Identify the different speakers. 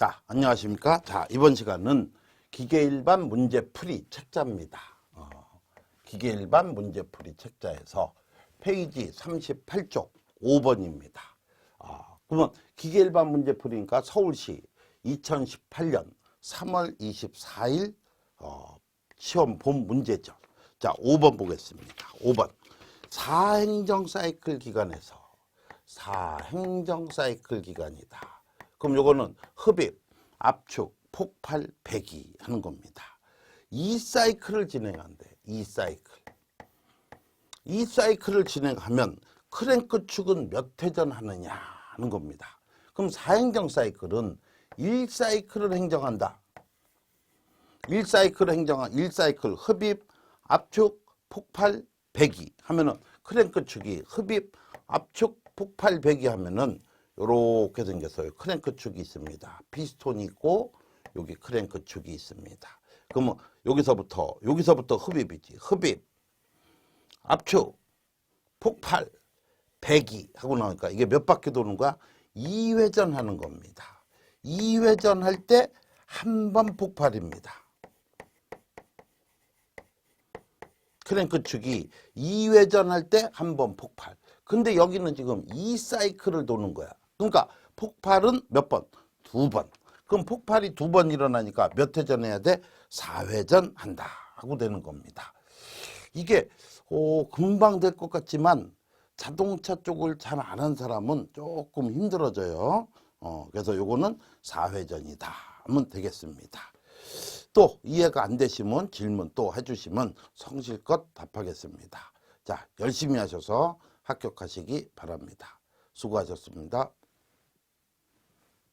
Speaker 1: 자, 안녕하십니까? 자, 이번 시간은 기계 일반 문제 풀이 책자입니다. 어, 기계 일반 문제 풀이 책자에서 페이지 38쪽 5번입니다. 아, 그러면 기계 일반 문제 풀이니까 서울시 2018년 3월 24일 어, 시험 본 문제죠. 자, 5번 보겠습니다. 5번. 사행정 사이클 기간에서 사행정 사이클 기간이다. 그럼 요거는 흡입, 압축, 폭발, 배기 하는 겁니다. 이 사이클을 진행한대. 이 사이클. 이 사이클을 진행하면 크랭크 축은 몇 회전 하느냐 하는 겁니다. 그럼 사행정 사이클은 1사이클을 행정한다. 1사이클을 행정한 1사이클 흡입, 압축, 폭발, 배기 하면은 크랭크 축이 흡입, 압축, 폭발, 배기 하면은 요렇게 생겼어요. 크랭크 축이 있습니다. 피스톤이 있고 여기 크랭크 축이 있습니다. 그러면 여기서부터 여기서부터 흡입이지. 흡입, 압축, 폭발, 배기 하고 나니까 이게 몇 바퀴 도는 거야? 2회전 하는 겁니다. 2회전 할 때 한 번 폭발입니다. 크랭크 축이 2회전 할 때 한 번 폭발. 근데 여기는 지금 2사이클을 도는 거야. 그러니까 폭발은 몇 번? 두 번. 그럼 폭발이 두 번 일어나니까 몇 회 전 해야 돼? 4회전 한다. 하고 되는 겁니다. 이게 어, 금방 될 것 같지만 자동차 쪽을 잘 아는 사람은 조금 힘들어져요. 어, 그래서 요거는 4회전이다 하면 되겠습니다. 또 이해가 안 되시면 질문 또 해주시면 성실껏 답하겠습니다. 자, 열심히 하셔서 합격하시기 바랍니다. 수고하셨습니다.